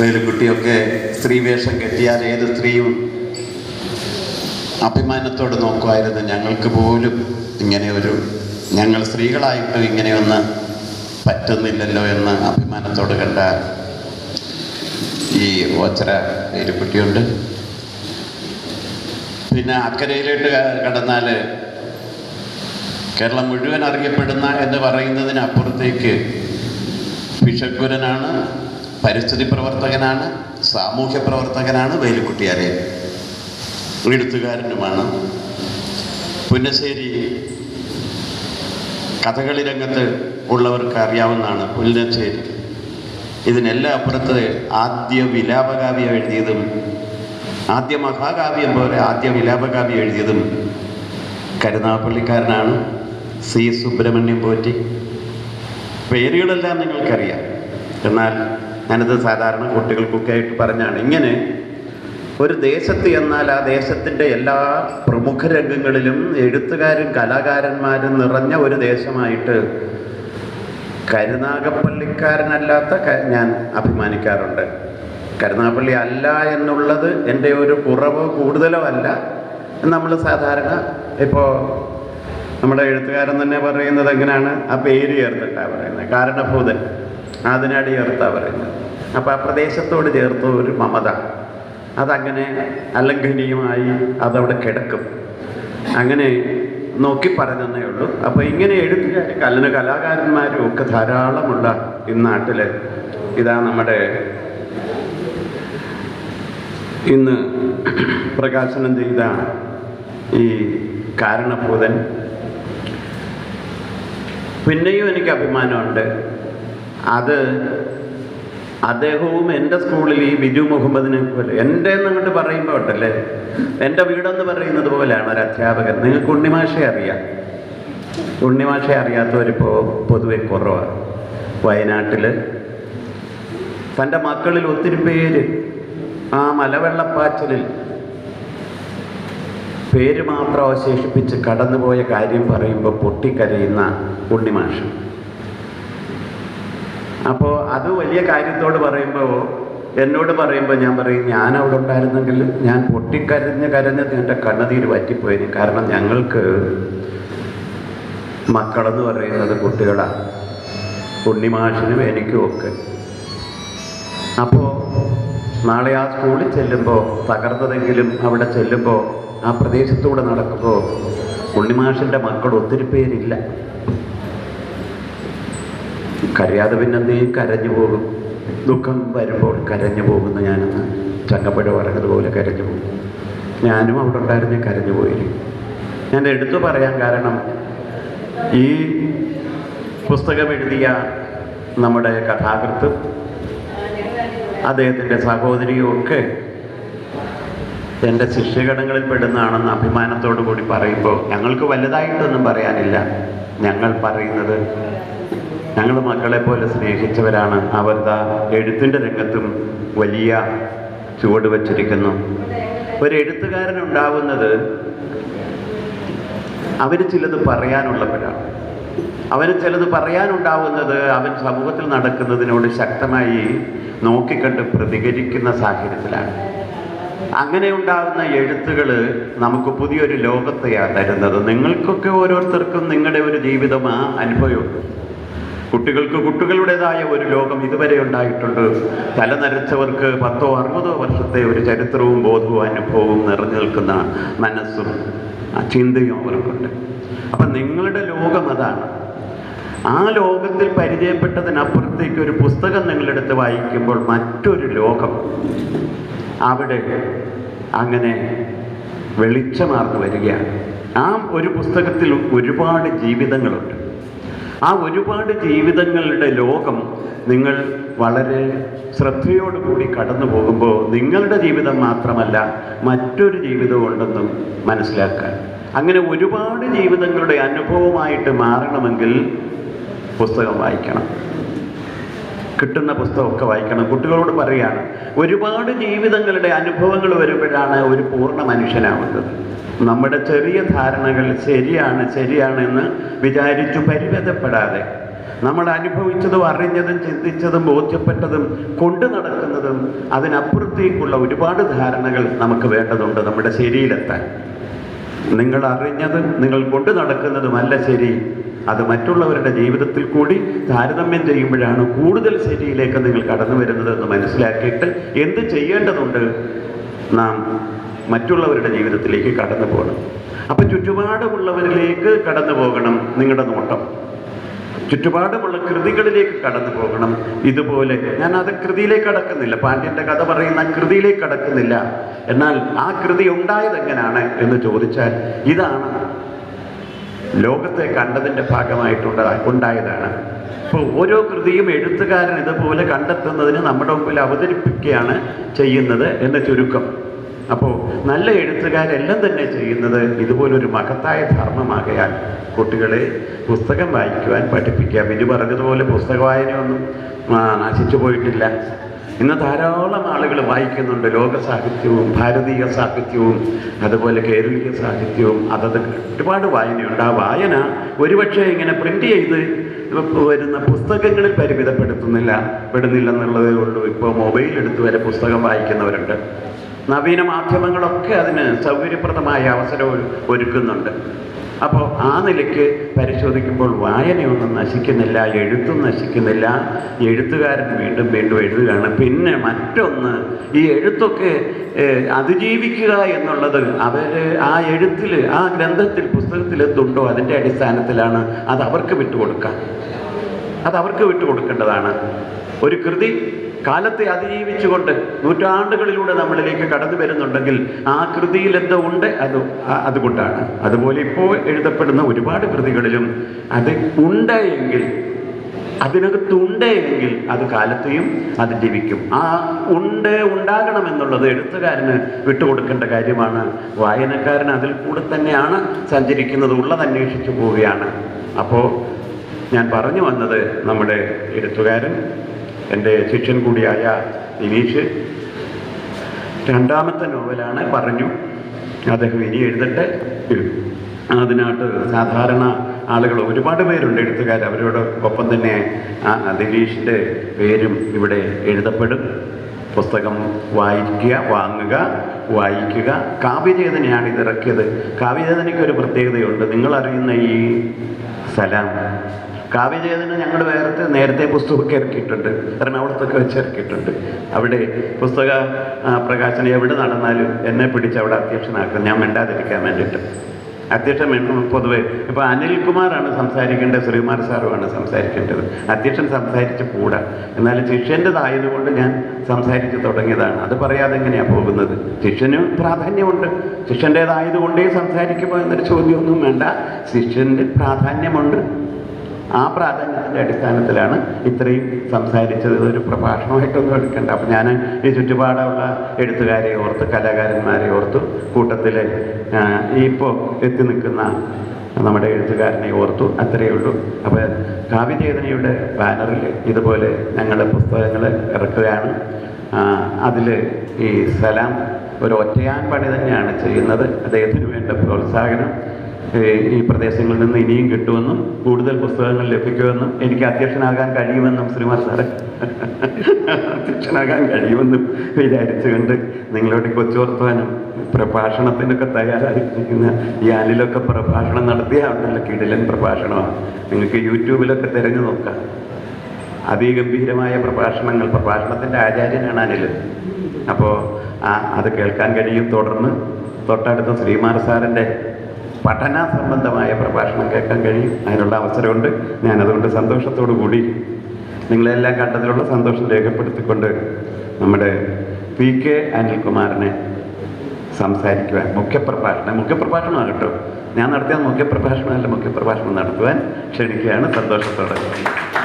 വേലുക്കുട്ടിയൊക്കെ സ്ത്രീവേഷം കെട്ടിയാൽ ഏത് സ്ത്രീയും അഭിമാനത്തോട് നോക്കുമായിരുന്നു. ഞങ്ങൾക്ക് പോലും ഇങ്ങനെ ഒരു ഞങ്ങൾ സ്ത്രീകളായിട്ടും ഇങ്ങനെയൊന്ന് പറ്റുന്നില്ലല്ലോ എന്ന് അഭിമാനത്തോട് കണ്ട ഈ ഓച്ചര പേരുകുട്ടിയുണ്ട് പിന്നെ അക്കരയിലോട്ട് കടന്നാൽ കേരളം മുഴുവൻ അറിയപ്പെടുന്ന എന്ന് പറയുന്നതിനപ്പുറത്തേക്ക് ഭിഷഗ്വരനാണ് പരിസ്ഥിതി പ്രവർത്തകനാണ് സാമൂഹ്യ പ്രവർത്തകനാണ് വേലുക്കുട്ടിയാരെ. എഴുത്തുകാരനുമാണ്. പുന്നശ്ശേരി കഥകളി രംഗത്ത് ഉള്ളവർക്ക് അറിയാവുന്നതാണ് പുല്ലശ്ശേരി ഇതിനെല്ലാം അപ്പുറത്ത് ആദ്യ വിലാപകാവ്യം എഴുതിയതും ആദ്യ മഹാകാവ്യം പോലെ ആദ്യ വിലാപകാവ്യം എഴുതിയതും കരുനാഗപ്പള്ളിക്കാരനാണ്. സി സുബ്രഹ്മണ്യം പോറ്റി. പേരുകളെല്ലാം നിങ്ങൾക്കറിയാം. എന്നാൽ ഞാനത് സാധാരണ കുട്ടികൾക്കൊക്കെ ആയിട്ട് പറഞ്ഞാണ്. ഇങ്ങനെ ഒരു ദേശത്ത് എന്നാൽ ആ ദേശത്തിന്റെ എല്ലാ പ്രമുഖ രംഗങ്ങളിലും എഴുത്തുകാരും കലാകാരന്മാരും നിറഞ്ഞ ഒരു ദേശമായിട്ട് കരുനാഗപ്പള്ളിക്കാരനല്ലാത്ത ഞാൻ അഭിമാനിക്കാറുണ്ട്. കരുനാഗപ്പള്ളി അല്ല എന്നുള്ളത് എന്റെ ഒരു കുറവോ കൂടുതലോ അല്ല. നമ്മൾ സാധാരണ ഇപ്പോൾ നമ്മുടെ എഴുത്തുകാരൻ തന്നെ പറയുന്നത് എങ്ങനെയാണ്? ആ പേര് ചേർത്തിട്ടാണ് പറയുന്നത്. കാരണഭൂതൻ. അതിനടി ചേർത്താണ് പറയുന്നത്. അപ്പോൾ ആ പ്രദേശത്തോട് ചേർത്ത ഒരു മമത. അതങ്ങനെ അലംഘനീയമായി അതവിടെ കിടക്കും. അങ്ങനെ നോക്കി പറഞ്ഞതേ ഉള്ളൂ. അപ്പോൾ ഇങ്ങനെ എഴുത്തുകാർ കലന കലാകാരന്മാരും ഒക്കെ ധാരാളമുള്ള ഈ നാട്ടിൽ ഇതാ നമ്മുടെ ഇന്ന് പ്രകാശനം ചെയ്ത ഈ കാരണഭൂതൻ പിന്നെയും എനിക്ക് അഭിമാനമുണ്ട്. അത് അദ്ദേഹവും എന്റെ സ്കൂളിൽ ഈ ബിജു മുഹമ്മദിനെ പോലെ എന്റെ എന്നങ്ങോട്ട് പറയുമ്പോൾ ഉണ്ടല്ലേ? എന്റെ വീടെന്ന് പറയുന്നത് പോലെയാണ് ഒരു അധ്യാപകൻ. നിങ്ങൾക്ക് ഉണ്ണിമാഷെ അറിയാം. ഉണ്ണിമാഷെ അറിയാത്തവരിപ്പോൾ പൊതുവെ കുറവാണ് വയനാട്ടിൽ തന്റെ മക്കളിൽ ഒത്തിരി പേര് ആ മലവെള്ളപ്പാച്ചിലിൽ പേര് മാത്രം അവശേഷിപ്പിച്ച് കടന്നുപോയ കാര്യം പറയുമ്പോൾ പൊട്ടിക്കരയുന്ന ഉണ്ണിമാഷ്. അപ്പോൾ അത് വലിയ കാര്യത്തോട് പറയുമ്പോൾ എന്നോട് പറയുമ്പോൾ ഞാൻ പറയും ഞാൻ അവിടെ ഉണ്ടായിരുന്നെങ്കിൽ ഞാൻ പൊട്ടിക്കരഞ്ഞ് കരഞ്ഞത് എന്റെ കണ്ണുനീര് വറ്റിപ്പോയിന്. കാരണം ഞങ്ങൾക്ക് മക്കളെന്ന് പറയുന്നത് കുട്ടികളാണ് ഉണ്ണിമാഷിനും എനിക്കും ഒക്കെ. അപ്പോൾ നാളെ ആ സ്കൂളിൽ ചെല്ലുമ്പോൾ തകർന്നതെങ്കിലും അവിടെ ചെല്ലുമ്പോൾ ആ പ്രദേശത്തൂടെ നടക്കുമ്പോൾ ഉണ്ണിമാഷിന്റെ മക്കൾ ഒത്തിരി പേരില്ല. കരയാതെ പിന്നെന്തേയും കരഞ്ഞു പോകും. ദുഃഖം വരുമ്പോൾ കരഞ്ഞു പോകുന്ന ഞാനെന്ന് ചങ്ങപ്പുഴ പറഞ്ഞതുപോലെ കരഞ്ഞു പോകും. ഞാനും അവിടെ ഉണ്ടായിരുന്നേ കരഞ്ഞു പോയിരിക്കും. ഞാൻ എടുത്തു പറയാൻ കാരണം ഈ പുസ്തകം എഴുതിയ നമ്മുടെ കഥാകൃത്ത് അദ്ദേഹത്തിന്റെ സഹോദരിയും ഒക്കെ എന്റെ ശിഷ്യഗണങ്ങളിൽ പെടുന്നതാണെന്ന് അഭിമാനത്തോടു കൂടി പറയുമ്പോൾ ഞങ്ങൾക്ക് വലുതായിട്ടൊന്നും പറയാനില്ല. ഞങ്ങൾ പറയുന്നത് ഞങ്ങൾ മക്കളെ പോലെ സ്നേഹിച്ചവരാണ്. അവർ ദാ എഴുത്തിന്റെ രംഗത്തും വലിയ ചുവട് വച്ചിരിക്കുന്നു. ഒരു എഴുത്തുകാരൻ ഉണ്ടാവുന്നത് അവർ ചിലത് പറയാനുള്ളവരാണ്. അവന് ചിലത് പറയാനുണ്ടാവുന്നത് അവൻ സമൂഹത്തിൽ നടക്കുന്നതിനോട് ശക്തമായി നോക്കിക്കണ്ട് പ്രതികരിക്കുന്ന സാഹചര്യത്തിലാണ്. അങ്ങനെ ഉണ്ടാകുന്ന എഴുത്തുകൾ നമുക്ക് പുതിയൊരു ലോകത്തെയാണ് തരുന്നത്. നിങ്ങൾക്കൊക്കെ ഓരോരുത്തർക്കും നിങ്ങളുടെ ഒരു ജീവിതം ആ അനുഭവമുണ്ട് കുട്ടികൾക്ക് കുട്ടികളുടേതായ ഒരു ലോകം ഇതുവരെ ഉണ്ടായിട്ടുണ്ട്. തല നരച്ചവർക്ക് പത്തോ അറുപതോ വർഷത്തെ ഒരു ചരിത്രവും ബോധവും അനുഭവവും നിറഞ്ഞു നിൽക്കുന്ന മനസ്സും ആ ചിന്തയും അവർക്കുണ്ട്. അപ്പം നിങ്ങളുടെ ലോകം അതാണ്. ആ ലോകത്തിൽ പരിചയപ്പെട്ടതിനപ്പുറത്തേക്ക് ഒരു പുസ്തകം നിങ്ങളെടുത്ത് വായിക്കുമ്പോൾ മറ്റൊരു ലോകം. അവിടെ അങ്ങനെ വെളിച്ചമാർന്നു വരികയാണ്. ആ ഒരു പുസ്തകത്തിൽ ഒരുപാട് ജീവിതങ്ങളുണ്ട്. ആ ഒരുപാട് ജീവിതങ്ങളുടെ ലോകം നിങ്ങൾ വളരെ ശ്രദ്ധയോടുകൂടി കടന്നു പോകുമ്പോൾ നിങ്ങളുടെ ജീവിതം മാത്രമല്ല മറ്റൊരു ജീവിതം ഉണ്ടെന്നും മനസ്സിലാക്കുക അങ്ങനെ ഒരുപാട് ജീവിതങ്ങളുടെ അനുഭവമായിട്ട് മാറണമെങ്കിൽ പുസ്തകം വായിക്കണം. കിട്ടുന്ന പുസ്തകമൊക്കെ വായിക്കണം. കുട്ടികളോട് പറയുകയാണ് ഒരുപാട് ജീവിതങ്ങളുടെ അനുഭവങ്ങൾ വരുമ്പോഴാണ് ഒരു പൂർണ മനുഷ്യനാവുന്നത്. നമ്മുടെ ചെറിയ ധാരണകൾ ശരിയാണ് ശരിയാണ് എന്ന് വിചാരിച്ചു പരിമിതപ്പെടാതെ നമ്മൾ അനുഭവിച്ചതും അറിഞ്ഞതും ചിന്തിച്ചതും ബോധ്യപ്പെട്ടതും കൊണ്ടു നടക്കുന്നതും അതിനപ്പുറത്തേക്കുള്ള ഒരുപാട് ധാരണകൾ നമുക്ക് വേണ്ടതുണ്ട് നമ്മുടെ ശരിയിലെത്താൻ നിങ്ങൾ അറിഞ്ഞത് നിങ്ങൾ കൊണ്ടു നടക്കുന്നതുമല്ല ശരി. അത് മറ്റുള്ളവരുടെ ജീവിതത്തിൽ കൂടി താരതമ്യം ചെയ്യുമ്പോഴാണ് കൂടുതൽ ശരിയിലേക്ക് നിങ്ങൾ കടന്നു വരുന്നത് എന്ന് മനസ്സിലാക്കിയിട്ട് എന്ത് ചെയ്യേണ്ടതുണ്ട്? നാം മറ്റുള്ളവരുടെ ജീവിതത്തിലേക്ക് കടന്നു പോകണം. അപ്പൊ ചുറ്റുപാടുമുള്ളവരിലേക്ക് കടന്നു പോകണം നിങ്ങളുടെ നോട്ടം. ചുറ്റുപാടുമുള്ള കൃതികളിലേക്ക് കടന്നു പോകണം. ഇതുപോലെ ഞാൻ അത് കൃതിയിലേക്ക് കടക്കുന്നില്ല പാണ്ഡ്യന്റെ കഥ പറയുന്ന കൃതിയിലേക്ക് കടക്കുന്നില്ല എന്നാൽ ആ കൃതി ഉണ്ടായത് എങ്ങനെയാണ് എന്ന് ചോദിച്ചാൽ ഇതാണ് ലോകത്തെ കണ്ടതിന്റെ ഭാഗമായിട്ടുണ്ട ഉണ്ടായതാണ്. അപ്പോൾ ഓരോ കൃതിയും എഴുത്തുകാരൻ ഇതുപോലെ കണ്ടെത്തുന്നതിന് നമ്മുടെ മുമ്പിൽ അവതരിപ്പിക്കുകയാണ് ചെയ്യുന്നത് എന്ന ചുരുക്കം. അപ്പോൾ നല്ല എഴുത്തുകാരെല്ലാം തന്നെ ചെയ്യുന്നത് ഇതുപോലൊരു മഹത്തായ ധർമ്മമാകയാൽ കുട്ടികളെ പുസ്തകം വായിക്കുവാൻ പഠിപ്പിക്കുക പിന്നെ പറഞ്ഞതുപോലെ പുസ്തക വായനയൊന്നും നശിച്ചു പോയിട്ടില്ല. ഇന്ന് ധാരാളം ആളുകൾ വായിക്കുന്നുണ്ട്. ലോക സാഹിത്യവും ഭാരതീയ സാഹിത്യവും അതുപോലെ കേരളീയ സാഹിത്യവും. അതത് ഒരുപാട് വായനയുണ്ട്. ആ വായന ഒരുപക്ഷെ ഇങ്ങനെ പ്രിന്റ് ചെയ്ത് വരുന്ന പുസ്തകങ്ങളിൽ പരിമിതപ്പെടുത്തുന്നില്ല പെടുന്നില്ലെന്നുള്ളതേ ഉള്ളൂ. ഇപ്പോൾ മൊബൈൽ എടുത്ത് വരെ പുസ്തകം വായിക്കുന്നവരുണ്ട്. നവീന മാധ്യമങ്ങളൊക്കെ അതിന് സൗകര്യപ്രദമായ അവസരം ഒരു- ഒരുക്കുന്നുണ്ട്. അപ്പോൾ ആ നിലയ്ക്ക് പരിശോധിക്കുമ്പോൾ വായനയൊന്നും നശിക്കുന്നില്ല എഴുത്തും നശിക്കുന്നില്ല. എഴുത്തുകാരൻ വീണ്ടും വീണ്ടും എഴുതുകയാണ്. പിന്നെ മറ്റൊന്ന് ഈ എഴുത്തൊക്കെ അതിജീവിക്കുക എന്നുള്ളത് അവർ ആ എഴുത്തിൽ ആ ഗ്രന്ഥത്തിൽ പുസ്തകത്തിൽ എന്തുണ്ടോ അതിന്റെ അടിസ്ഥാനത്തിലാണ് അത് അവർക്ക് വിട്ടുകൊടുക്കുക. അത് അവർക്ക് വിട്ടുകൊടുക്കേണ്ടതാണ്. ഒരു കൃതി കാലത്തെ അതിജീവിച്ചുകൊണ്ട് നൂറ്റാണ്ടുകളിലൂടെ നമ്മളിലേക്ക് കടന്നു വരുന്നുണ്ടെങ്കിൽ ആ കൃതിയിൽ എന്തോ ഉണ്ട്? അത് അതുകൊണ്ടാണ്. അതുപോലെ ഇപ്പോൾ എഴുതപ്പെടുന്ന ഒരുപാട് കൃതികളിലും അത് ഉണ്ട് എങ്കിൽ അതിനകത്തുണ്ട് എങ്കിൽ അത് കാലത്തെയും അതിജീവിക്കും. ആ ഉണ്ട് ഉണ്ടാകണമെന്നുള്ളത് എഴുത്തുകാരന് വിട്ടുകൊടുക്കേണ്ട കാര്യമാണ്. വായനക്കാരൻ അതിൽ കൂടെ തന്നെയാണ് സഞ്ചരിക്കുന്നത് ഉള്ളത് അന്വേഷിച്ചു പോവുകയാണ്. അപ്പോൾ ഞാൻ പറഞ്ഞു വന്നത് നമ്മുടെ എഴുത്തുകാരൻ എന്റെ ശിഷ്യൻ കൂടിയായ ദിനീഷ് രണ്ടാമത്തെ നോവലാണ് പറഞ്ഞു. അദ്ദേഹം ഇനി എഴുതട്ടെ. അതിനകത്ത് സാധാരണ ആളുകൾ ഒരുപാട് പേരുണ്ട് എഴുത്തുകാർ. അവരോട് ഒപ്പം തന്നെ ആ ദിനീഷിന്റെ പേരും ഇവിടെ എഴുതപ്പെടും. പുസ്തകം വായിക്കുക വാങ്ങുക വായിക്കുക. കാവ്യചേതനയാണ് ഇത് ഇറക്കിയത്. കാവ്യചേതനയ്ക്ക് ഒരു പ്രത്യേകതയുണ്ട്. നിങ്ങളറിയുന്ന ഈ സലാം കാവ്യചേതന ഞങ്ങൾ നേരത്തെ നേരത്തെ പുസ്തകമൊക്കെ ഇറക്കിയിട്ടുണ്ട്. എറണാകുളത്തൊക്കെ വെച്ച് ഇറക്കിയിട്ടുണ്ട്. അവിടെ പുസ്തക പ്രകാശനം എവിടെ നടന്നാലും എന്നെ പിടിച്ച് അവിടെ അധ്യക്ഷനാക്കും ഞാൻ മിണ്ടാതിരിക്കാൻ വേണ്ടിയിട്ട്. അധ്യക്ഷൻ പൊതുവെ. ഇപ്പോൾ അനിൽകുമാറാണ് സംസാരിക്കേണ്ടത് ശ്രീകുമാർ സാറുമാണ് സംസാരിക്കേണ്ടത്. അധ്യക്ഷൻ സംസാരിച്ച് കൂടാ. എന്നാലും ശിഷ്യന്റെതായതുകൊണ്ട് ഞാൻ സംസാരിച്ച് തുടങ്ങിയതാണ്. അത് പറയാതെ എങ്ങനെയാണ് പോകുന്നത്? ശിഷ്യന് പ്രാധാന്യമുണ്ട്. ശിഷ്യന്റേതായതുകൊണ്ടേ സംസാരിക്കുമോ എന്നൊരു ചോദ്യമൊന്നും വേണ്ട. ശിഷ്യന്റെ പ്രാധാന്യമുണ്ട്. ആ പ്രാധാന്യത്തിന്റെ അടിസ്ഥാനത്തിലാണ് ഇത്രയും സംസാരിച്ചത്. ഒരു പ്രഭാഷണമായിട്ടൊന്നും എടുക്കേണ്ട. അപ്പം ഞാൻ ഈ ചുറ്റുപാടുള്ള എഴുത്തുകാരെ ഓർത്ത് കലാകാരന്മാരെ ഓർത്തു കൂട്ടത്തിൽ ഇപ്പോൾ എത്തി നിൽക്കുന്ന നമ്മുടെ എഴുത്തുകാരനെ ഓർത്തു അത്രയേ ഉള്ളൂ. അപ്പോൾ കാവ്യചേതനയുടെ ബാനറിൽ ഇതുപോലെ ഞങ്ങൾ പുസ്തകങ്ങൾ ഇറക്കുകയാണ്. അതിൽ ഈ സലാം ഒരു ഒറ്റയാൻ പണി തന്നെയാണ് ചെയ്യുന്നത്. അദ്ദേഹത്തിന് വേണ്ട പ്രോത്സാഹനം ഈ പ്രദേശങ്ങളിൽ നിന്ന് ഇനിയും കിട്ടുമെന്നും കൂടുതൽ പുസ്തകങ്ങൾ ലഭിക്കുമെന്നും എനിക്ക് അധ്യക്ഷനാകാൻ കഴിയുമെന്നും ശ്രീമാൻ സാറ്. അധ്യക്ഷനാകാൻ കഴിയുമെന്നും വിചാരിച്ചുകൊണ്ട് നിങ്ങളോട് കൊച്ചുവർത്താനും പ്രഭാഷണത്തിനൊക്കെ തയ്യാറായിരിക്കുന്ന ഈ അനിലൊക്കെ പ്രഭാഷണം നടത്തിയ ഉണ്ടല്ലോ കിടിലൻ പ്രഭാഷണമാണ് നിങ്ങൾക്ക് യൂട്യൂബിലൊക്കെ തിരഞ്ഞു നോക്കാം. അതിഗംഭീരമായ പ്രഭാഷണങ്ങൾ. പ്രഭാഷണത്തിന്റെ ആചാര്യനാണ് അനിൽ. അപ്പോൾ ആ അത് കേൾക്കാൻ കഴിയും. തുടർന്ന് തൊട്ടടുത്ത ശ്രീമാർ സാറിന്റെ പഠന സംബന്ധമായ പ്രഭാഷണം കേൾക്കാൻ കഴിയും. അതിനുള്ള അവസരമുണ്ട്. ഞാനതുകൊണ്ട് സന്തോഷത്തോടു കൂടി നിങ്ങളെല്ലാം കണ്ടതിലുള്ള സന്തോഷം രേഖപ്പെടുത്തിക്കൊണ്ട് നമ്മുടെ പി കെ അനിൽകുമാറിനെ സംസാരിക്കുവാൻ മുഖ്യപ്രഭാഷണം മുഖ്യപ്രഭാഷണമാണ് കേട്ടോ. ഞാൻ നടത്തിയ മുഖ്യപ്രഭാഷണമല്ല മുഖ്യപ്രഭാഷണം നടത്തുവാൻ ക്ഷണിക്കുകയാണ്. സന്തോഷത്തോടെ.